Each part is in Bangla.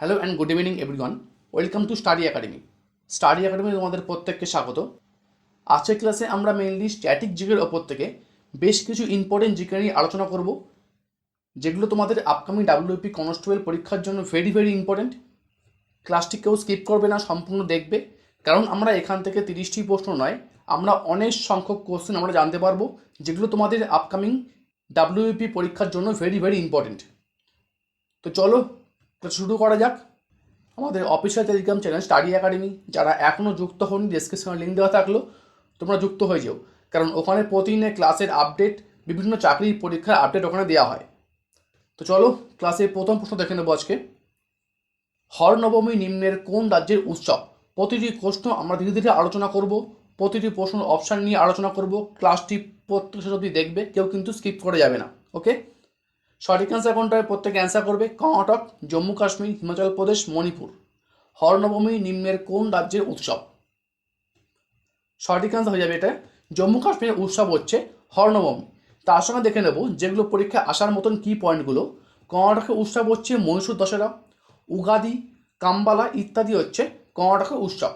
Hello and good evening everyone welcome to Study Academy Study Academy তোমাদের প্রত্যেককে স্বাগত। আজকের ক্লাসে আমরা মেনলি স্ট্যাটিক জিকের ওপর থেকে বেশ কিছু ইম্পর্টেন্ট জিকে নিয়ে আলোচনা করব, যেগুলো তোমাদের আপকামিং ডাব্লিউপি কনস্টেবল পরীক্ষার জন্য ভেরি ভেরি ইম্পর্টেন্ট ক্লাসটি কেউ স্কিপ করবে না, সম্পূর্ণ দেখবে। কারণ আমরা এখান থেকে তিরিশটি প্রশ্ন নয়, আমরা অনেক সংখ্যক কোশ্চেন আমরা জানতে পারব, যেগুলো তোমাদের আপকামিং ডাব্লিউপি পরীক্ষার জন্য ভেরি ভেরি ইম্পর্টেন্ট তো চলো তো শুরু করা যাক। আমাদের official Telegram channel Study Academy যারা এখনও যুক্ত হন ডিসক্রিপশনে লিঙ্ক দেওয়া থাকল, তোমরা যুক্ত হয়ে যাও। কারণ ওখানে প্রতিদিনের ক্লাসের আপডেট বিভিন্ন চাকরির পরীক্ষার আপডেট ওখানে দেওয়া হয়। তো চলো ক্লাসের প্রথম প্রশ্ন দেখে নেব আজকে। হরনবমী নিম্নের কোন রাজ্যের উৎসব? প্রতিটি প্রশ্ন আমরা ধীরে ধীরে আলোচনা করব, প্রতিটি প্রশ্ন অপশান নিয়ে আলোচনা করব ক্লাসটি প্রত্যেক অবধি দেখবে, কেউ কিন্তু স্কিপ করে যাবে না ওকে সঠিক অ্যান্সার কোনটা হবে? প্রত্যেকে অ্যান্সার করবে কর্ণাটক, জম্মু, কাশ্মীর, হিমাচল প্রদেশ, মণিপুর। হরনবমী নিম্নের কোন রাজ্যের উৎসব? সঠিক অ্যান্সার হয়ে যাবে এটা। জম্মু কাশ্মীরের উৎসব হচ্ছে হরনবমী তার সঙ্গে দেখে নেব যেগুলো পরীক্ষায় আসার মতন কি পয়েন্টগুলো কর্ণাটকের উৎসব হচ্ছে মহীশূর দশেরা উগাদি, কাম্বালা ইত্যাদি হচ্ছে কর্ণাটকের উৎসব।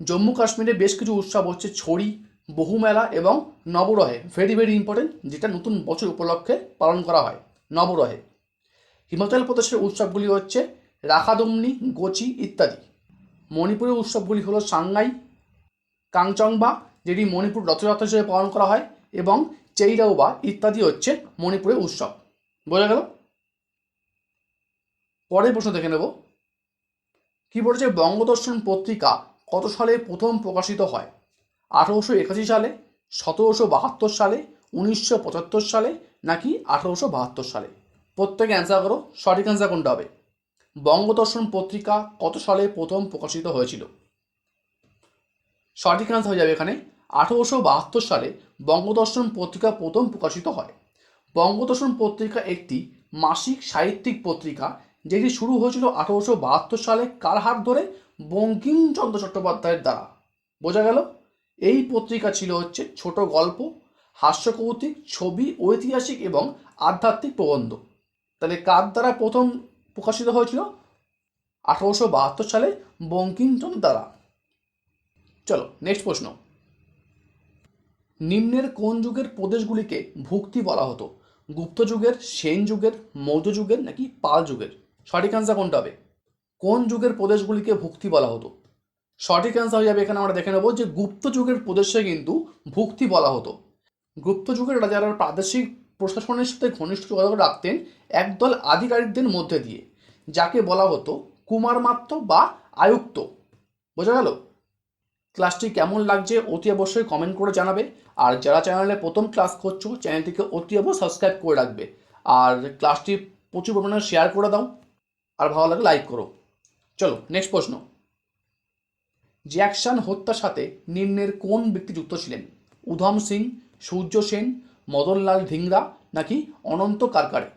জম্মু, কাশ্মীরে বেশ কিছু উৎসব হচ্ছে ছড়ি, বহুমেলা এবং নবরহে ভেরি ভেরি ইম্পর্টেন্ট যেটা নতুন বছর উপলক্ষে পালন করা হয়। নবরহে। হিমাচল প্রদেশের উৎসবগুলি হচ্ছে রাখাদমনি, গোচি ইত্যাদি। মণিপুরের উৎসবগুলি হলো সাংগাই কাংচংবা যেটি মণিপুর রথযাত্রা হিসেবে পালন করা হয়, এবং চেইরাওবা ইত্যাদি হচ্ছে মণিপুরের উৎসব। বোঝা গেল? পরের প্রশ্ন দেখে নেব। কি বলেছে বঙ্গদর্শন পত্রিকা কত সালে প্রথম প্রকাশিত হয়? আঠেরোশো একাশি সালে, সতেরোশো বাহাত্তর সালে, উনিশশো পঁচাত্তর সালে নাকি আঠেরোশো বাহাত্তর সালে? প্রত্যেকে অ্যান্সার করো, সঠিক অ্যান্সার কোনটা হবে? বঙ্গদর্শন পত্রিকা কত সালে প্রথম প্রকাশিত হয়েছিল? সঠিক অ্যান্সার হয়ে যাবে এখানে, আঠেরোশো বাহাত্তর সালে বঙ্গদর্শন পত্রিকা প্রথম প্রকাশিত হয়। বঙ্গদর্শন পত্রিকা একটি মাসিক সাহিত্যিক পত্রিকা, যেটি শুরু হয়েছিল আঠেরোশো বাহাত্তর সালে কার হাত ধরে? বঙ্কিমচন্দ্র চট্টোপাধ্যায়ের দ্বারা। বোঝা গেল? এই পত্রিকা ছিল হচ্ছে ছোট গল্প হাস্যকৌতুক, ছবি, ঐতিহাসিক এবং আধ্যাত্মিক প্রবন্ধ। তাহলে কার দ্বারা প্রথম প্রকাশিত হয়েছিল? আঠারোশো বাহাত্তর সালে বঙ্কিমচন্দ্র দ্বারা। চলো নেক্সট প্রশ্ন। নিম্নের কোন যুগের প্রদেশগুলিকে ভুক্তি বলা হতো? গুপ্ত যুগের, সেন যুগের, মৌর্য যুগের নাকি পাল যুগের? সঠিক অ্যান্সার কোনটা হবে? কোন যুগের প্রদেশগুলিকে ভুক্তি বলা হতো? সঠিক অ্যান্সার হয়ে যাবে, এখানে আমরা দেখে নেব যে গুপ্ত যুগের প্রদেশে কিন্তু ভুক্তি বলা হতো। গুপ্ত যুগের রাজারা প্রাদেশিক প্রশাসনের সাথে ঘনিষ্ঠ যোগাযোগ রাখতেন একদল আধিকারিকদের মধ্যে দিয়ে, যাকে বলা হতো কুমার মাত্র বা আয়ুক্ত। বোঝা গেল? ক্লাসটি কেমন লাগছে অতি অবশ্যই কমেন্ট করে জানাবে। আর যারা চ্যানেলে প্রথম ক্লাস করছ, চ্যানেলটিকে অতি অবশ্যই সাবস্ক্রাইব করে রাখবে। আর ক্লাসটি প্রচুর পরিমাণে শেয়ার করে দাও। আর ভালো লাগে লাইক করো। চলো নেক্সট প্রশ্ন। জ্যাকসন হত্যার সাথে নিম্নের কোন ব্যক্তি যুক্ত ছিলেন? উধম সিং সূর্য সেন, মদনলাল ধিংরা নাকি অনন্ত কারকারে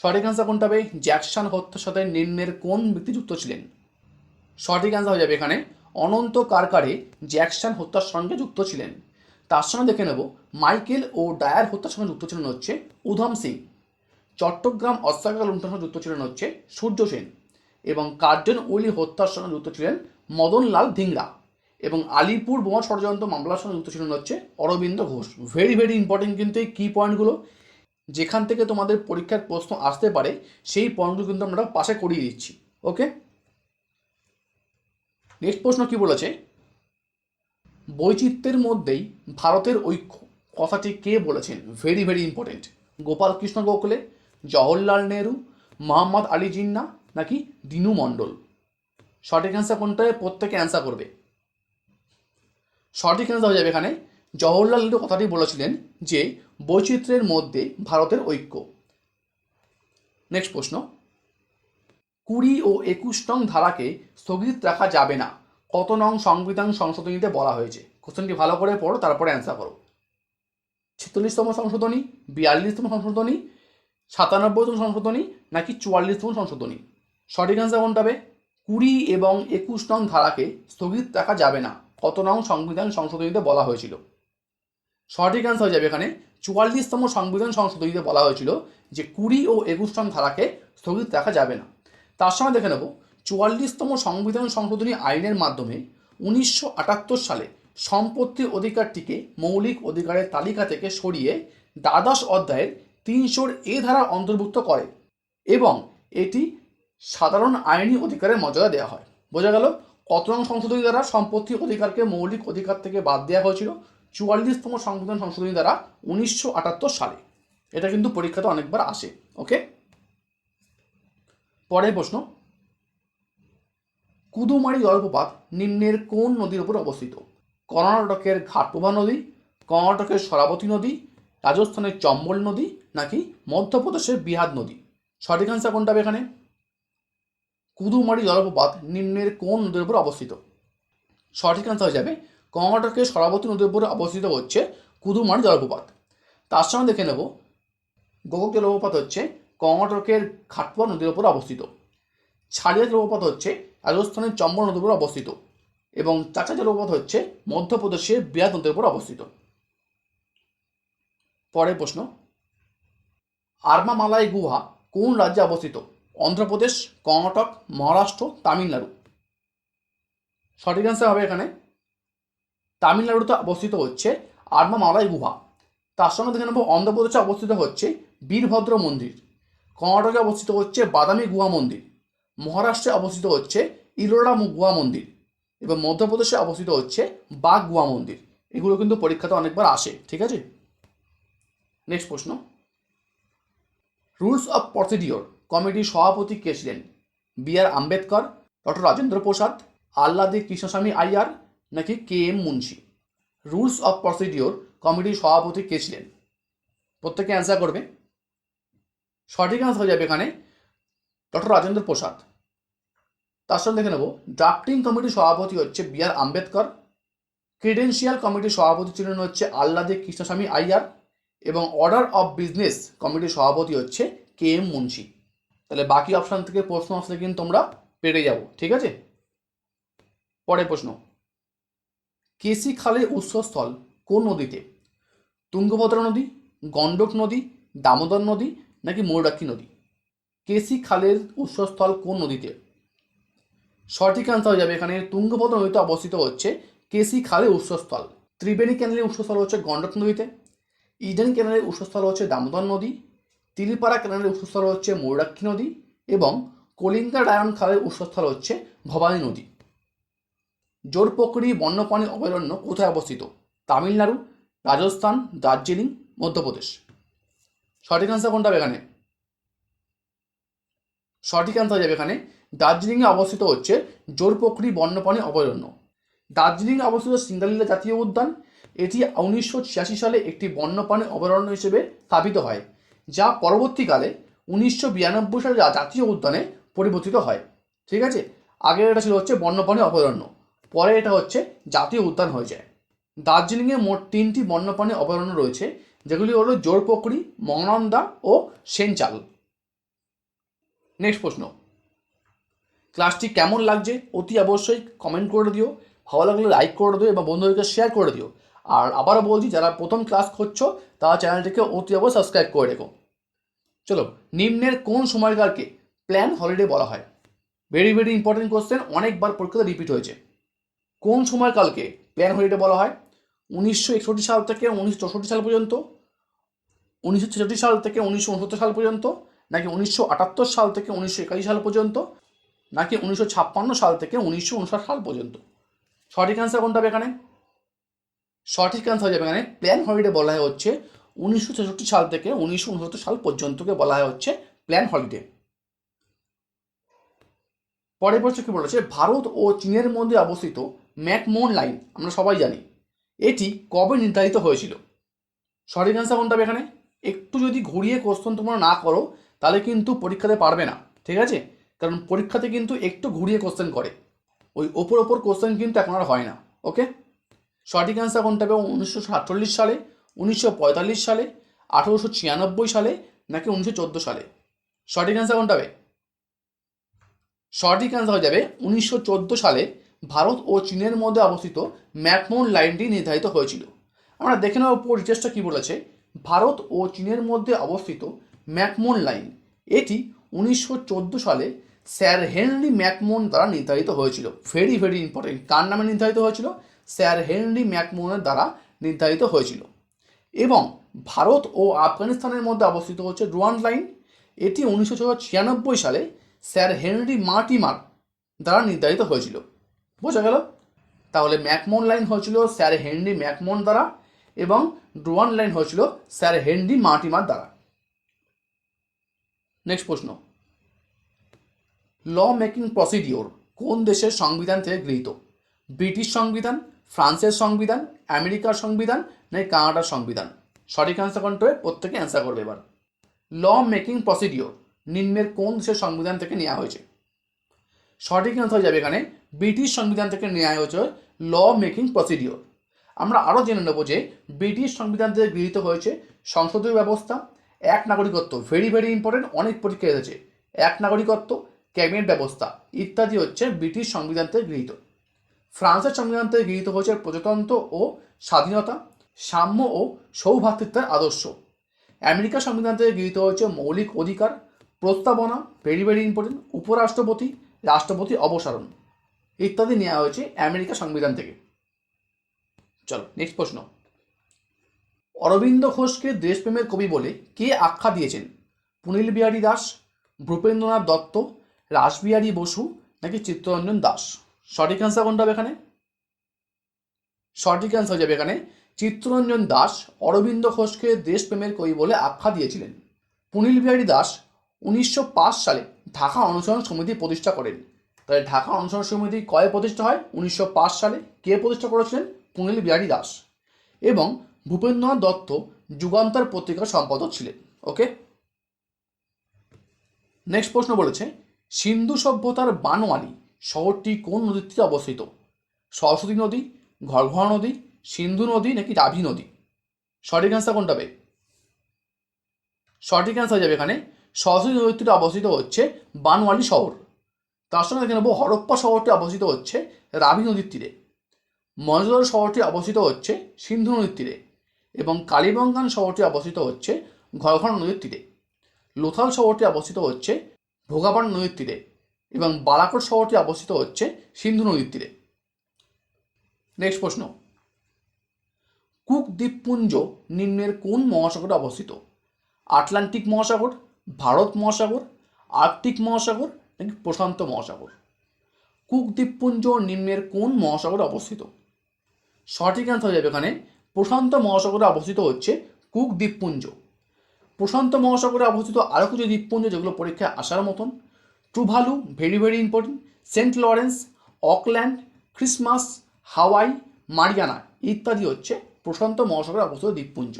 সঠিক অ্যান্সার কোনটা হবে? জ্যাকসন হত্যার সাথে নিম্নের কোন ব্যক্তি যুক্ত ছিলেন? সঠিক অ্যান্সার হয়ে যাবে এখানে, অনন্ত কারকারে জ্যাকসন হত্যার সঙ্গে যুক্ত ছিলেন। তার সঙ্গে দেখে নেব, মাইকেল ও ডায়ার হত্যার সঙ্গে যুক্ত ছিলেন হচ্ছে উধম সিং। চট্টগ্রাম অস্ত্রাগার লুণ্ঠনের সঙ্গে যুক্ত ছিলেন হচ্ছে সূর্য সেন এবং কার্জন ওলি হত্যার সঙ্গে যুক্ত ছিলেন মদনলাল ধিংরা। এবং আলিপুর বোমা ষড়যন্ত্র মামলার সঙ্গে যুক্ত ছিলেন হচ্ছে Aurobindo Ghosh. Very very important কিন্তু এই কি পয়েন্টগুলো যেখান থেকে তোমাদের পরীক্ষার প্রশ্ন আসতে পারে, সেই পয়েন্টগুলো কিন্তু আমরা পাশে করিয়ে দিচ্ছি। ওকে নেক্সট প্রশ্ন কি বলেছে? বৈচিত্র্যের মধ্যেই ভারতের ঐক্য। কথাটি কে বলেছেন? Very very important Gopal Krishna Gokhale, Jawaharlal Nehru, Mohammad Ali Jinnah নাকি দিনু মণ্ডল? সঠিক অ্যান্সার কোনটা প্রত্যেকে অ্যান্সার করবে। সঠিক অ্যান্সার হয়ে যাবে এখানে। জওহরলাল নেহরু কথাটি বলেছিলেন যে, বৈচিত্র্যের মধ্যে ভারতের ঐক্য। নেক্সট প্রশ্ন। কুড়ি ও একুশ নং ধারাকে স্থগিত রাখা যাবে না। কত নং সংবিধান সংশোধনীতে বলা হয়েছে? কোশ্চেনটি ভালো করে পড়ো, তারপরে অ্যান্সার করো। ছেচল্লিশতম সংশোধনী, বিয়াল্লিশতম সংশোধনী, সাতানব্বইতম সংশোধনী, নাকি চুয়াল্লিশতম সংশোধনী? সঠিক অ্যান্সার কোনটা হবে? কুড়ি এবং একুশ নং ধারাকে স্থগিত রাখা যাবে না। কত নং সংবিধান সংশোধনীতে বলা হয়েছিল। সঠিক অ্যান্সার হয়ে যাবে এখানে। চুয়াল্লিশতম সংবিধান সংশোধনীতে বলা হয়েছিল যে কুড়ি ও একুশ নং ধারাকে স্থগিত রাখা যাবে না। তার সঙ্গে দেখে নেব, চুয়াল্লিশতম সংবিধান সংশোধনী আইনের মাধ্যমে উনিশশো আটাত্তর সালে সম্পত্তির অধিকারটিকে মৌলিক অধিকারের তালিকা থেকে সরিয়ে দ্বাদশ অধ্যায়ের তিনশোর এ ধারা অন্তর্ভুক্ত করে এবং এটি সাধারণ আইনি অধিকারের মর্যাদা দেওয়া হয়। বোঝা গেল? কত নং সংশোধনী দ্বারা সম্পত্তি অধিকারকে মৌলিক অধিকার থেকে বাদ দেওয়া হয়েছিল। চুয়াল্লিশতম সংবিধান সংশোধনী দ্বারা উনিশশো আটাত্তর সালে। এটা কিন্তু পরীক্ষাতে অনেকবার আসে, ওকে? পরের প্রশ্ন। কুদুমারি জলপ্রপাত নিম্নের কোন নদীর উপর অবস্থিত? কর্ণাটকের ঘাটপ্রভা নদী, কর্ণাটকের সরাবতী নদী, রাজস্থানের চম্বল নদী নাকি মধ্যপ্রদেশের বিহার নদী? সঠিক আনসার কোনটা হবে এখানে? কুদুমারি জলপ্রপাত নিম্নের কোন নদীর উপর অবস্থিত? সঠিক আনসার হয়ে যাবে, কর্ণাটকের সরাবতী নদীর উপর অবস্থিত হচ্ছে কুদুমারি জলপ্রপাত। তার সঙ্গে দেখে নেব গোগক জলপ্রপাত হচ্ছে কর্ণাটকের ঘাটপা নদীর উপর অবস্থিত। ছাড়িয়া জলপ্রপাত হচ্ছে রাজস্থানের চম্বল নদীর উপর অবস্থিত। এবং চাচা জলপ্রপাত হচ্ছে মধ্যপ্রদেশের বিরাট নদীর উপর অবস্থিত। পরের প্রশ্ন আর্মামালাই গুহা কোন রাজ্যে অবস্থিত? অন্ধ্রপ্রদেশ, কর্ণাটক, মহারাষ্ট্র, তামিলনাড়ু। সঠিক অ্যান্সার হবে এখানে। তামিলনাড়ুতে অবস্থিত হচ্ছে আর্মামালাই গুহা। তার সঙ্গে দেখে নেব, অন্ধ্রপ্রদেশে অবস্থিত হচ্ছে বীরভদ্র মন্দির। কর্ণাটকে অবস্থিত হচ্ছে বাদামি গুহা মন্দির। মহারাষ্ট্রে অবস্থিত হচ্ছে ইলোরা গুহা মন্দির। এবং মধ্যপ্রদেশে অবস্থিত হচ্ছে বাঘ গুহা মন্দির। এগুলো কিন্তু পরীক্ষাতে অনেকবার আসে, ঠিক আছে? নেক্সট প্রশ্ন। রুলস অফ প্রসিডিওর কমিটির সভাপতি কে ছিলেন? B R Ambedkar, doctor Rajendra Prasad Alladi Krishnaswami Iyer নাকি K M Munshi? Rules of procedure কমিটির সভাপতি কে ছিলেন? প্রত্যেকে অ্যান্সার করবে। সঠিক অ্যান্সার হয়ে যাবে এখানে ডক্টর রাজেন্দ্র প্রসাদ। তার সঙ্গে দেখে নেব, ড্রাফটিং কমিটির সভাপতি হচ্ছে বি আর আম্বেদকর ক্রিডেন্সিয়াল কমিটির সভাপতি ছিলেন হচ্ছে আল্লাদে কৃষ্ণস্বামী আইয়ার এবং অর্ডার অফ বিজনেস কমিটির সভাপতি হচ্ছে কে এম মুন্সি। তাহলে বাকি অপশান থেকে প্রশ্ন আসলে কিন্তু তোমরা পেরে যাব, ঠিক আছে? পরের প্রশ্ন। কেসি খালের উৎসস্থল কোন নদীতে? তুঙ্গভদ্রা নদী, গণ্ডক নদী, দামোদর নদী, নাকি মৌরাক্ষী নদী? কেসি খালের উৎসস্থল কোন নদীতে? সঠিক আনসার হয়ে যাবে এখানে, তুঙ্গভদ্রা নদীতে অবস্থিত হচ্ছে কেসি খালের উৎসস্থল। ত্রিবেণী ক্যানেলের উৎসস্থল হচ্ছে গণ্ডক নদীতে। ইডেন ক্যানেলের উৎসস্থল হচ্ছে দামোদর নদী। তিলিপাড়া ক্যানেলের উৎসস্থল হচ্ছে মৌরাক্ষী নদী এবং কলিঙ্গা ডায়ন খালের উৎসস্থল হচ্ছে ভবানী নদী। জোরপকড়ি বন্যপ্রাণী অভয়ারণ্য কোথায় অবস্থিত? তামিলনাড়ু, রাজস্থান, দার্জিলিং, মধ্যপ্রদেশ। সঠিক আনসার কোনটা হবে এখানে? সঠিক আনসার যাবে এখানে, দার্জিলিংয়ে অবস্থিত হচ্ছে জোরপকড়ি বন্যপ্রাণী অভয়ারণ্য। দার্জিলিংয়ে অবস্থিত সিঙ্গালীলা জাতীয় উদ্যান, এটি উনিশশো ছিয়াশি সালে একটি বন্যপ্রাণী অভয়ারণ্য হিসেবে স্থাপিত হয়। যা পরবর্তীকালে উনিশশো বিরানব্বই সালে জাতীয় উদ্যানে পরিবর্তিত হয়। ঠিক আছে? আগে এটা ছিল হচ্ছে বন্যপ্রাণী অভয়ারণ্য পরে এটা হচ্ছে জাতীয় উদ্যান হয়ে যায়। দার্জিলিংয়ে মোট তিনটি বন্যপ্রাণী অভয়ারণ্য রয়েছে, যেগুলি হলো জোরপকড়ি মংনন্দা ও সেনচাল। নেক্সট প্রশ্ন। ক্লাসটি কেমন লাগছে অতি অবশ্যই কমেন্ট করে দিও। ভালো লাগলে লাইক করে দিও এবং বন্ধুদেরকে শেয়ার করে দিও। আর আবারও বলছি, যারা প্রথম ক্লাস করছ, তারা চ্যানেলটিকে অতি অবশ্যই সাবস্ক্রাইব করে রেখো। চলো, নিম্নের কোন সময়কালকে প্ল্যান হলিডে বলা হয়? ভেরি ভেরি ইম্পর্টেন্ট কোশ্চেন অনেকবার পরীক্ষাতে রিপিট হয়েছে। কোন সময়কালকে প্ল্যান হলিডে বলা হয়? উনিশশো একষট্টি সাল থেকে উনিশশো চৌষট্টি সাল পর্যন্ত, উনিশশো ছেষট্টি সাল থেকে উনিশশো উনসত্তর সাল পর্যন্ত, নাকি উনিশশো আটাত্তর সাল থেকে উনিশশো একাশি সাল পর্যন্ত, নাকি উনিশশো ছাপ্পান্ন সাল থেকে উনিশশো উনষাট সাল পর্যন্ত? সঠিক অ্যান্সার কোনটা হবে এখানে? সঠিক অ্যান্সার যাবে এখানে প্ল্যান হলিডে বলা হচ্ছে উনিশশো ছেষট্টি সাল থেকে উনিশশো উনসত্তর সাল পর্যন্তকে বলা হয় হচ্ছে প্ল্যান হলিডে। পরের বছর কি বলেছে? ভারত ও চীনের মধ্যে অবস্থিত ম্যাকমোন লাইন, আমরা সবাই জানি, এটি কবে নির্ধারিত হয়েছিল? সঠিক অ্যান্সার কোনটা এখানে? একটু যদি ঘুরিয়ে কোশ্চেন তোমরা না করো, তাহলে কিন্তু পরীক্ষাতে পারবে না, ঠিক আছে? কারণ পরীক্ষাতে কিন্তু একটু ঘুরিয়ে কোশ্চেন করে। ওই ওপর ওপর কোশ্চেন কিন্তু এখন আর হয় না ওকে সঠিক অ্যান্সার কোনটা হবে? উনিশশো সাতচল্লিশ সালে উনিশশো পঁয়তাল্লিশ সালে, আঠেরোশো ছিয়ানব্বই সালে নাকি উনিশশো চোদ্দ সালে? সঠিক অ্যান্সার কোনটা হবে? সঠিক অ্যান্সার হয়ে যাবে উনিশশো চোদ্দ সালে ভারত ও চীনের মধ্যে অবস্থিত ম্যাকমোন লাইনটি নির্ধারিত হয়েছিল। আমরা দেখে নেওয়ার উপর রিচার্জটা কী বলেছে। ভারত ও চীনের মধ্যে অবস্থিত ম্যাকমোন লাইন। এটি উনিশশো চোদ্দ সালে স্যার হেনরি ম্যাকমোহন দ্বারা নির্ধারিত হয়েছিল। ভেরি ভেরি ইম্পর্টেন্ট কার নামে নির্ধারিত হয়েছিল? স্যার হেনরি ম্যাকমোহনের দ্বারা নির্ধারিত হয়েছিল। এবং ভারত ও আফগানিস্তানের মধ্যে অবস্থিত হচ্ছে ডুয়ান লাইন। এটি উনিশশো ছিয়ানব্বই সালে স্যার হেনরি মার্টিমার দ্বারা নির্ধারিত হয়েছিল। বোঝা গেল? তাহলে ম্যাকমোহন লাইন হয়েছিল স্যার হেনরি ম্যাকমোহন দ্বারা এবং ডুয়ান লাইন হয়েছিল স্যার হেনরি মার্টিমার দ্বারা। নেক্সট প্রশ্ন। ল মেকিং প্রসিডিওর কোন দেশের সংবিধান থেকে গৃহীত? ব্রিটিশ সংবিধান ফ্রান্সের সংবিধান, আমেরিকার সংবিধান, নাকি কানাডার সংবিধান? সঠিক অ্যান্সার কোনটা হবে? প্রত্যেকে অ্যান্সার করবে এবার। ল মেকিং প্রসিডিওর নিম্নের কোন দেশের সংবিধান থেকে নেওয়া হয়েছে? সঠিক অ্যান্সার হয়ে যাবে এখানে, ব্রিটিশ সংবিধান থেকে নেওয়া হয়েছে ল মেকিং প্রসিডিওর আমরা আরও জেনে নেব যে ব্রিটিশ সংবিধান থেকে গৃহীত হয়েছে সংসদীয় ব্যবস্থা, এক নাগরিকত্ব ভেরি ভেরি ইম্পর্টেন্ট অনেক পরীক্ষা এসেছে। এক নাগরিকত্ব ক্যাবিনেট ব্যবস্থা, ইত্যাদি হচ্ছে ব্রিটিশ সংবিধান থেকে গৃহীত। ফ্রান্সের সংবিধান থেকে গৃহীত হয়েছে প্রজাতন্ত্র ও স্বাধীনতা, সাম্য ও সৌভ্রাতৃত্বের আদর্শ। আমেরিকার সংবিধান থেকে গৃহীত হয়েছে মৌলিক অধিকার, প্রস্তাবনা ভেরি ভেরি ইম্পর্টেন্ট উপরাষ্ট্রপতি, রাষ্ট্রপতি অবসারণ ইত্যাদি নেওয়া হয়েছে আমেরিকা সংবিধান থেকে। চলো নেক্সট প্রশ্ন। অরবিন্দ ঘোষকে দেশপ্রেমের কবি বলে কে আখ্যা দিয়েছেন? পুনীল বিহারী দাস, ভূপেন্দ্রনাথ দত্ত, রাসবিহারী বসু নাকি চিত্তরঞ্জন দাস? সঠিক অ্যান্সার কোনটা হবে এখানে? সঠিক অ্যান্সার যাবে এখানে, চিত্তরঞ্জন দাস অরবিন্দ ঘোষকে দেশপ্রেমের কবি বলে আখ্যা দিয়েছিলেন। পুনীল বিহারী দাস উনিশশো পাঁচ সালে ঢাকা অনুসরণ সমিতি প্রতিষ্ঠা করেন। তাহলে ঢাকা অনুসরণ সমিতি কয়ে প্রতিষ্ঠা হয়? উনিশশো পাঁচ সালে। কে প্রতিষ্ঠা করেছিলেন? পুনীল বিহারী দাস। এবং ভূপেন্দ্রনাথ দত্ত যুগান্তর পত্রিকার সম্পাদক ছিলেন। ওকে? নেক্সট প্রশ্ন বলেছে, সিন্ধু সভ্যতার বানওয়ালি শহরটি কোন নদীর তীরে অবস্থিত? সরস্বতী নদী, ঘরঘরা নদী, সিন্ধু নদী নাকি রাভি নদী? সঠিক অ্যান্সার কোনটা হবে? সঠিক অ্যান্সার যাবে এখানে। সরস্বতী নদীর তীরে অবস্থিত হচ্ছে বানওয়ালি শহর। তার সঙ্গে দেখে নেব, হরপ্পা শহরটি অবস্থিত হচ্ছে রাভি নদীর তীরে। মহেন্দ্রগড় শহরটি অবস্থিত হচ্ছে সিন্ধু নদীর তীরে। এবং কালীবঙ্গান শহরটি অবস্থিত হচ্ছে ঘরঘর নদীর তীরে। লোথাল শহরটি অবস্থিত হচ্ছে ভোগাবান নদীর তীরে। এবং বালাকোট শহরটি অবস্থিত হচ্ছে সিন্ধু নদীর তীরে। নেক্সট প্রশ্ন। কুক দ্বীপপুঞ্জ নিম্নের কোন মহাসাগরে অবস্থিত? আটলান্টিক মহাসাগর, ভারত মহাসাগর, আর্কটিক মহাসাগর নাকি প্রশান্ত মহাসাগর? কুক দ্বীপপুঞ্জ নিম্নের কোন মহাসাগরে অবস্থিত? সঠিক অ্যান্সার হয়ে যাবে এখানে। প্রশান্ত মহাসাগরে অবস্থিত হচ্ছে কুক দ্বীপপুঞ্জ প্রশান্ত মহাসাগরে অবস্থিত আরও কিছু দ্বীপপুঞ্জ যেগুলো পরীক্ষায় আসার মতন। Tuvalu very very important Saint Lawrence Auckland Christmas Hawaii Mariana ইত্যাদি হচ্ছে প্রশান্ত মহাসাগরে অবস্থিত দ্বীপপুঞ্জ।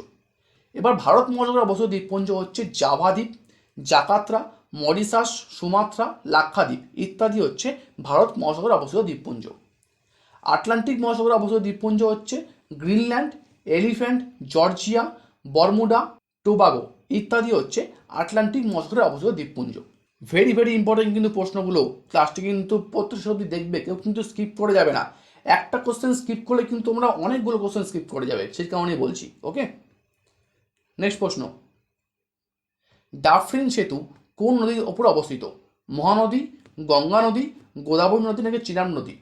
এবার ভারত মহাসাগরে অবস্থিত দ্বীপপুঞ্জ হচ্ছে জাভা দ্বীপ জাকাত্রা মরিশাস সুমাত্রা লাক্ষাদ্বীপ ইত্যাদি হচ্ছে ভারত মহাসাগরে অবস্থিত দ্বীপপুঞ্জ। আটলান্টিক মহাসাগরে অবস্থিত দ্বীপপুঞ্জ হচ্ছে Greenland Elephant Georgia Bermuda Tobago ইত্যাদি হচ্ছে আটলান্টিক মহাসাগরে অবস্থিত দ্বীপপুঞ্জ। ভেরি ভেরি ইম্পর্টেন্ট কিন্তু প্রশ্নগুলো। ক্লাসটি কিন্তু প্রত্যেক দেখবে, কেউ কিন্তু স্কিপ করে যাবে না। একটা কোশ্চেন স্কিপ করলে কিন্তু তোমরা অনেকগুলো কোশ্চেন স্কিপ করে যাবে, সেই কারণেই বলছি ওকে নেক্সট প্রশ্ন। ডাফরিন সেতু কোন নদীর ওপর অবস্থিত? মহানদী, গঙ্গা নদী, গোদাবরী নদী নাকি চিনাম নদী?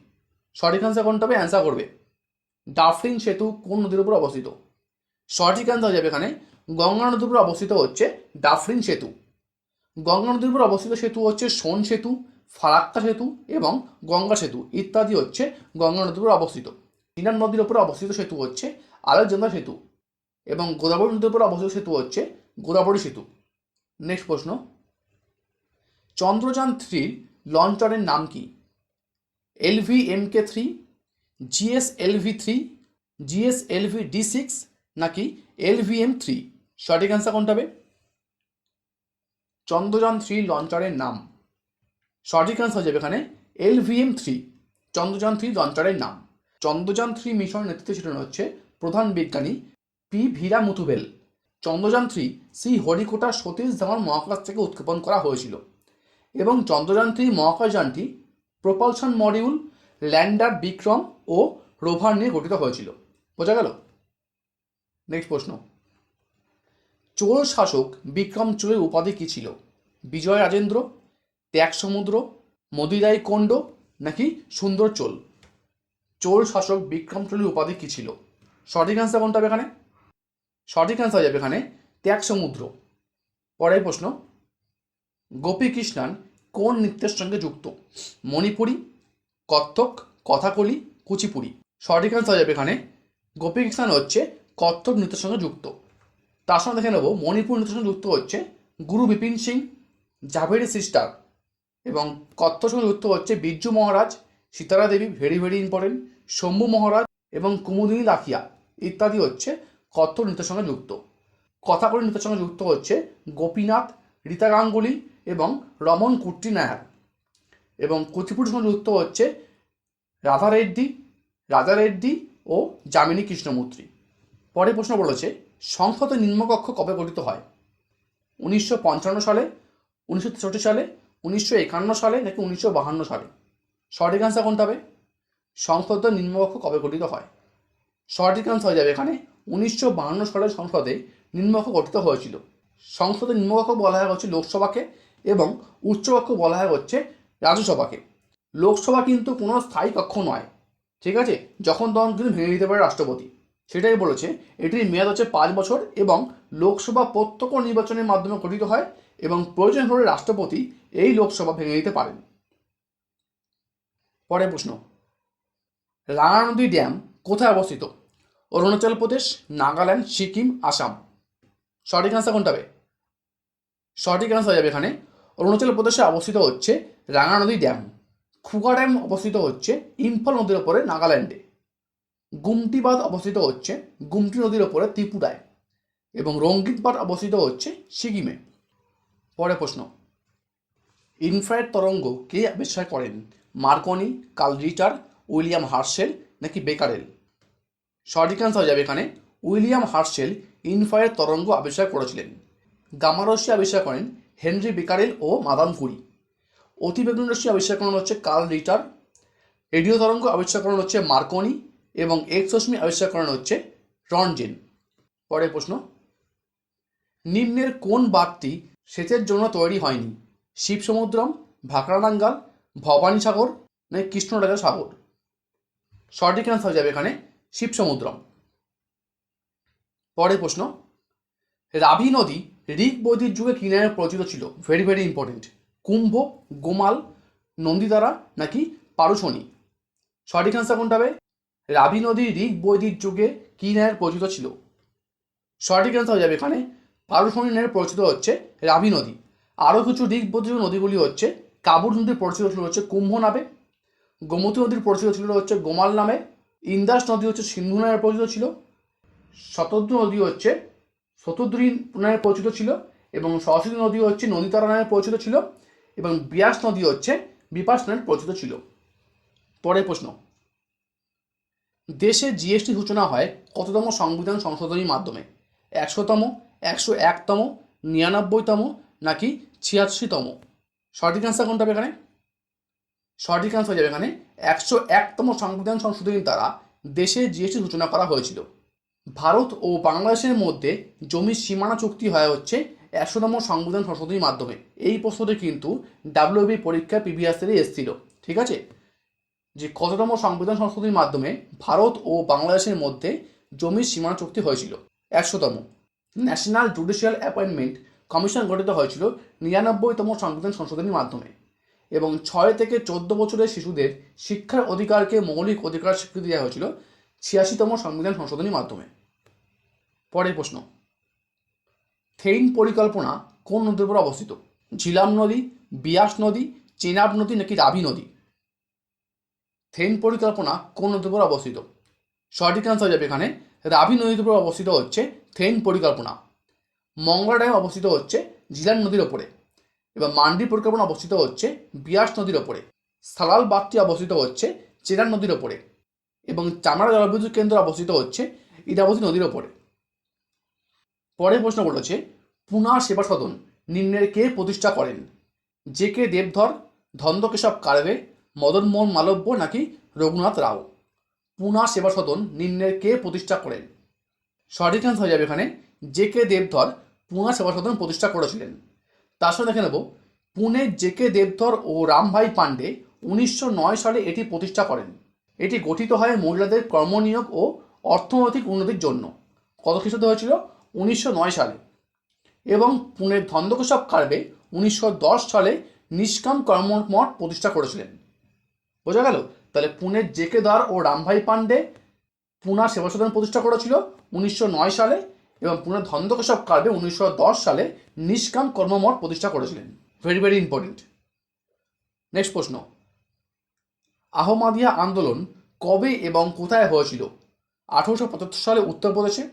সঠিক অ্যান্সার কোনটা হবে? অ্যান্সার করবে। ডাফরিন সেতু কোন নদীর উপর অবস্থিত? সঠিক অ্যান্সার যাবে এখানে। গঙ্গা নদীর উপর অবস্থিত হচ্ছে ডাফরিন সেতু। গঙ্গা নদীর উপর অবস্থিত সেতু হচ্ছে সোন সেতু, ফারাক্কা সেতু এবং গঙ্গা সেতু। ইত্যাদি হচ্ছে গঙ্গা নদীর উপর অবস্থিত। চিনাম নদীর উপর অবস্থিত সেতু হচ্ছে আলেকজান্ডার সেতু এবং গোদাবরী নদীর উপর অবস্থিত সেতু হচ্ছে গোদাবরী সেতু। নেক্সট প্রশ্ন। চন্দ্রযান থ্রির লঞ্চারের নাম কি? L V M K three G S L V three G S L V D six নাকি এলভিএম থ্রি? সঠিক অ্যান্সার কোনটা হবে? চন্দ্রযান থ্রি লঞ্চারের নাম। সঠিক অ্যান্সার যাবে এখানে এলভিএম থ্রি, চন্দ্রযান থ্রি লঞ্চারের নাম। চন্দ্রযান থ্রি মিশনের নেতৃত্বে ছিলেন হচ্ছে প্রধান বিজ্ঞানী P Veera Muthuvel Chandrayaan three Sriharikota Satish Dhawan মহাকাশ থেকে উৎক্ষেপণ করা হয়েছিল। এবং চন্দ্রযান থ্রি মহাকাশযানটি প্রপালশন মডিউল, ল্যান্ডার বিক্রম ও রোভার নিয়ে গঠিত হয়েছিল। বোঝা গেল? নেক্সট প্রশ্ন। চোল শাসক বিক্রম চোরের উপাধি কী ছিল? বিজয় রাজেন্দ্র, ত্যাগ সমুদ্র, মদিরাই কণ্ড নাকি সুন্দর চোল? চোল শাসক বিক্রম চোলের উপাধি কী ছিল? সঠিক অ্যান্সার কোনটা হবে এখানে? সঠিক অ্যান্সার যাবে এখানে ত্যাগ সমুদ্র। পরের প্রশ্ন গোপী কৃষ্ণান কোন নৃত্যের সঙ্গে যুক্ত? মণিপুরি, কত্থক, কথাকলি, কুচিপুড়ি? সঠিক অ্যান্সার যাবে এখানে গোপী কৃষ্ণান হচ্ছে কত্থক নৃত্যের সঙ্গে যুক্ত। তার সঙ্গে দেখে নেব। মণিপুর নৃত্যের সঙ্গে যুক্ত হচ্ছে গুরু বিপিন সিং, জাভেরি সিস্টার এবং কত্থক সঙ্গে যুক্ত হচ্ছে Birju Maharaj, Sitara Devi, very very important Shambhu Maharaj এবং কুমুদিনী লাখিয়া ইত্যাদি হচ্ছে কত্থক নৃত্যের সঙ্গে যুক্ত। কথাকলি নৃত্যের সঙ্গে যুক্ত হচ্ছে গোপীনাথ, রীতা গাঙ্গুলি এবং রমন কুট্টি নায়ার এবং কুচিপুড়ির সঙ্গে যুক্ত হচ্ছে রাধা রেড্ডি, রাজা রেড্ডি ও যামিনী কৃষ্ণমূর্তি। পরে প্রশ্ন বলেছে সংসদ নিম্নকক্ষ কবে গঠিত হয়? উনিশশো পঞ্চান্ন সালে, উনিশশো তেষট্টি সালে, উনিশশো একান্ন সালে নাকি উনিশশো বাহান্ন সালে? সঠিক অ্যান্সার কোনটা হবে? সংসদ নিম্নকক্ষ কবে গঠিত হয়? সঠিক অ্যান্সার হয়ে যাবে এখানে, উনিশশো বাহান্ন সালে সংসদে নিম্নকক্ষ গঠিত হয়েছিল। সংসদে নিম্নকক্ষ বলা হয় হচ্ছে লোকসভাকে এবং উচ্চকক্ষ বলা হয় হচ্ছে রাজ্যসভাকে। লোকসভা কিন্তু কোনো স্থায়ী কক্ষ নয়, ঠিক আছে? যখন তখন কিন্তু ভেঙে দিতে পারে রাষ্ট্রপতি। সেটাই বলেছে, এটির মেয়াদ হচ্ছে পাঁচ বছর এবং লোকসভা প্রত্যক্ষ নির্বাচনের মাধ্যমে গঠিত হয় এবং প্রয়োজন হলে রাষ্ট্রপতি এই লোকসভা ভেঙে দিতে পারেন। পরের প্রশ্ন রাঙা নদী ড্যাম কোথায় অবস্থিত? অরুণাচল প্রদেশ, নাগাল্যান্ড, সিকিম, আসাম। সঠিক অ্যান্সার কোনটা হবে? সঠিক অ্যান্সার যাবে এখানে। অরুণাচল প্রদেশে অবস্থিত হচ্ছে রাঙা নদী ড্যাম। খুগা ড্যাম অবস্থিত হচ্ছে ইম্ফল নদীর ওপরে নাগাল্যান্ডে। গুমটি বাঁধ অবস্থিত হচ্ছে গুমটি নদীর ওপরে ত্রিপুরায় এবং রঙ্গিত বাঁধ অবস্থিত হচ্ছে সিকিমে। পরে প্রশ্ন, ইনফ্রারেড তরঙ্গ কে আবিষ্কার করেন? Marconi, Carl Ritter, William Herschel নাকি বেকারেল? সঠিক হয়ে যাবে এখানে, উইলিয়াম হার্সেল ইনফ্রারেড তরঙ্গ আবিষ্কার করেছিলেন। গামারশ্মি আবিষ্কার করেন হেনরি বেকারেল ও মাদাম কুরি। অতিবেগুন রশ্মি আবিষ্কার করানো হচ্ছে কার্ল রিটার। রেডিও তরঙ্গ আবিষ্কার করানো হচ্ছে মার্কনি। এবং এক্স রশ্মি আবিষ্কার করানো হচ্ছে রনজেন পরের প্রশ্ন, নিম্নের কোন বাঁধটি সেচের জন্য তৈরি হয়নি? শিব সমুদ্রম ভাকরানাঙ্গাল ভবানী সাগর নাকি কৃষ্ণরাজা সাগর? সঠিক অ্যান্সার যাবে এখানে শিব সমুদ্রম পরের প্রশ্ন রাভি নদী ঋক বৈদিক যুগে কিনারে পরিচিত ছিল? Very very important Kumbh, Gomal নন্দীদারা নাকি পারুশনি? সঠিক অ্যান্সার কোনটা হবে? রাভি নদী ঋক বৈদিক যুগে কি ন্যায়ের পরিচিত ছিল? সঠিক অ্যান্সার হয়ে যাবে এখানে। পারুশনি ন্যায়ের পরিচিত হচ্ছে রাভি নদী। আরও কিছু ঋগ বৈদিক নদীগুলি হচ্ছে কাবুর নদীর পরিচিত ছিল হচ্ছে কুম্ভ নামে, গোমতী নদীর পরিচিত ছিল হচ্ছে গোমাল নামে, ইন্দাস নদী হচ্ছে সিন্ধু নামের পরিচিত ছিল, শতদ্রু নদী হচ্ছে শতদ্রী নামে পরিচিত ছিল এবং সরস্বতী নদী হচ্ছে নদীতারা নামে পরিচিত ছিল এবং বিয়াস নদী হচ্ছে বিপাস নামে পরিচিত ছিল। পরের প্রশ্ন। দেশে জিএসটি সূচনা হয় কততম সংবিধান সংশোধনীর মাধ্যমে? একশোতম, একশো একতম, নিরানব্বইতম, নাকি ছিয়াশিতম? সঠিক অ্যান্সার কোনটা হবে এখানে? সঠিক অ্যান্সার যাবে এখানে। একশো একতম সংবিধান সংশোধনীর দ্বারা দেশে জিএসটি সূচনা করা হয়েছিল। ভারত ও বাংলাদেশের মধ্যে জমির সীমানা চুক্তি হয় হচ্ছে একশোতম সংবিধান সংশোধনীর মাধ্যমে। এই প্রশ্নটি কিন্তু ডাব্লিউবি পরীক্ষা পিভিএসেরই এসেছিল। ঠিক আছে? যে কততম সংবিধান সংশোধনীর মাধ্যমে ভারত ও বাংলাদেশের মধ্যে জমির সীমানা চুক্তি হয়েছিল? একশোতম। ন্যাশনাল জুডিশিয়াল অ্যাপয়েন্টমেন্ট কমিশন গঠিত হয়েছিল নিরানব্বইতম সংবিধান সংশোধনীর মাধ্যমে এবং ছয় থেকে চোদ্দ বছরের শিশুদের শিক্ষার অধিকারকে মৌলিক অধিকার স্বীকৃতি দেওয়া হয়েছিল ছিয়াশিতম সংবিধান সংশোধনীর মাধ্যমে। পরের প্রশ্ন। থেইন পরিকল্পনা কোন নদীর উপর অবস্থিত? ঝিলাম নদী, বিয়াস নদী, চেনাব নদী নাকি রাভি নদী? থেইন পরিকল্পনা কোন নদীর উপর অবস্থিত? সঠিক অ্যান্সার যাবে এখানে। রাভি নদীর উপর অবস্থিত হচ্ছে থেইন পরিকল্পনা। মংলা ড্যাম অবস্থিত হচ্ছে ঝিলাম নদীর ওপরে। এবং মান্ডি পরিকল্পনা অবস্থিত হচ্ছে বিয়াস নদীর ওপরে। সালাল বাঁধটি অবস্থিত হচ্ছে চেরান নদীর ওপরে। এবং চামড়া জলবিদ্যুৎ কেন্দ্র অবস্থিত হচ্ছে ইদাবতী নদীর ওপরে। পরের প্রশ্ন বলেছে পুনা সেবা সদন নিম্নের কে প্রতিষ্ঠা করেন? জে কে দেবধর, ধন্দকেশব কারবে মদনমোহন মালব্য নাকি রঘুনাথ রাও? পুনা সেবা সদন নিম্নের কে প্রতিষ্ঠা করেন? সঠিক অ্যান্সার হয়ে যাবে এখানে, জে কে দেবধর পুনা সেবা সদন প্রতিষ্ঠা করেছিলেন। তার সঙ্গে দেখে নেব, পুনে জেকে দেবধর ও রামভাই পাণ্ডে উনিশশো নয় সালে এটি প্রতিষ্ঠা করেন। এটি গঠিত হয় মহিলাদের কর্মনিয়োগ ও অর্থনৈতিক উন্নতির জন্য। কত খ্রিস্টাব্দে হয়েছিল? উনিশশো নয় সালে। এবং পুনের ধন্দকোষব কার্বে উনিশশো দশ সালে নিষ্কাম কর্মমঠ প্রতিষ্ঠা করেছিলেন। বোঝা গেল? তাহলে পুনের জেকেদার ও রামভাই পাণ্ডে পুনা সেবা সদন প্রতিষ্ঠা করেছিল উনিশশো নয় সালে এবং পুনের ধন্দকেশব কার্বে উনিশশো দশ সালে নিষ্কাম কর্মমঠ প্রতিষ্ঠা করেছিলেন। ভেরি ভেরি ইম্পর্টেন্ট নেক্সট প্রশ্ন। আহমাদিয়া আন্দোলন কবে এবং কোথায় হয়েছিল? আঠেরোশো পঁচাত্তর সালে উত্তরপ্রদেশে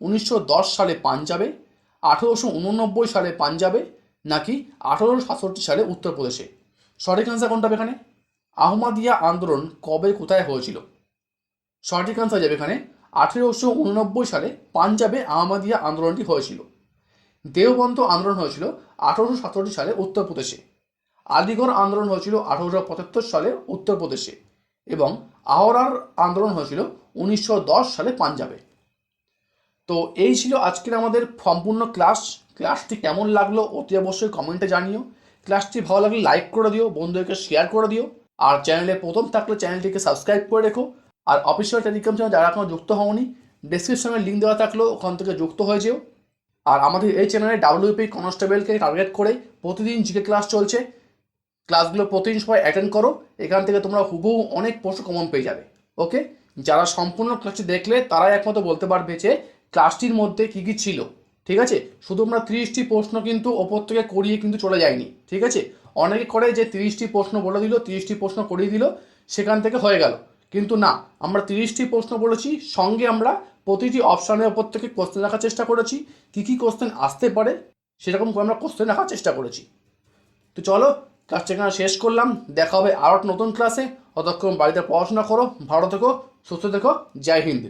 উনিশশো দশ সালে পাঞ্জাবে, আঠেরোশো উননব্বই সালে পাঞ্জাবে নাকি আঠেরোশো সাতষট্টি সালে উত্তরপ্রদেশে সঠিক আনসার কোনটা এখানে? আহমাদিয়া আন্দোলন কবে কোথায় হয়েছিল? সঠিক আনসার যাবে এখানে। আঠেরোশো উননব্বই সালে পাঞ্জাবে আহমাদিয়া আন্দোলনটি হয়েছিল। দেওবন্ত আন্দোলন হয়েছিল আঠেরোশো সাতষট্টি সালে উত্তরপ্রদেশে। আলিগড় আন্দোলন হয়েছিল আঠেরোশো পঁচাত্তর সালে উত্তরপ্রদেশে এবং আহরার আন্দোলন হয়েছিল উনিশশো দশ সালে পাঞ্জাবে। তো এই ছিল আজকের আমাদের সম্পূর্ণ ক্লাস। ক্লাসটি কেমন লাগল অতি অবশ্যই কমেন্টে জানিও। ক্লাসটি ভালো লাগলে লাইক করে দিও, বন্ধুদেরকে শেয়ার করে দিও। আর চ্যানেলে প্রথম থাকলে চ্যানেলটিকে সাবস্ক্রাইব করে রেখো। আর অফিসিয়াল টেলিগ্রাম চ্যানেল যারা এখনও যুক্ত হওনি ডিসক্রিপশনে লিঙ্ক দেওয়া থাকলেও ওখান থেকে যুক্ত হয়ে যেও। আর আমাদের এই চ্যানেলে ডাব্লিউপি কনস্টেবলকে টার্গেট করে প্রতিদিন জিকে ক্লাস চলছে। ক্লাসগুলো প্রতিদিন সবাই অ্যাটেন্ড করো, এখান থেকে তোমরা হুবহু অনেক প্রশ্ন কমন পেয়ে যাবে ওকে যারা সম্পূর্ণ ক্লাসটি দেখলে তারাই একমাত্র বলতে পারবে যে ক্লাসটির মধ্যে কী কী ছিল, ঠিক আছে? শুধু আমরা তিরিশটি প্রশ্ন কিন্তু ওপর থেকে করিয়ে কিন্তু চলে যায়নি, ঠিক আছে? অনেকে করে যে তিরিশটি প্রশ্ন বলে দিল, তিরিশটি প্রশ্ন করিয়ে দিল, সেখান থেকে হয়ে গেল। কিন্তু না, আমরা তিরিশটি প্রশ্ন বলেছি, সঙ্গে আমরা প্রতিটি অপশানের ওপর থেকে কোশ্চেন রাখার চেষ্টা করেছি, কী কী কোশ্চেন আসতে পারে, সেরকম করে আমরা কোশ্চেন রাখার চেষ্টা করেছি। তো চলো ক্লাসটা এখানে শেষ করলাম, দেখা হবে আরও নতুন ক্লাসে ততক্ষণ বাড়িতে পড়াশোনা করো, ভালো থেকো, সুস্থ থেকো, জয় হিন্দ।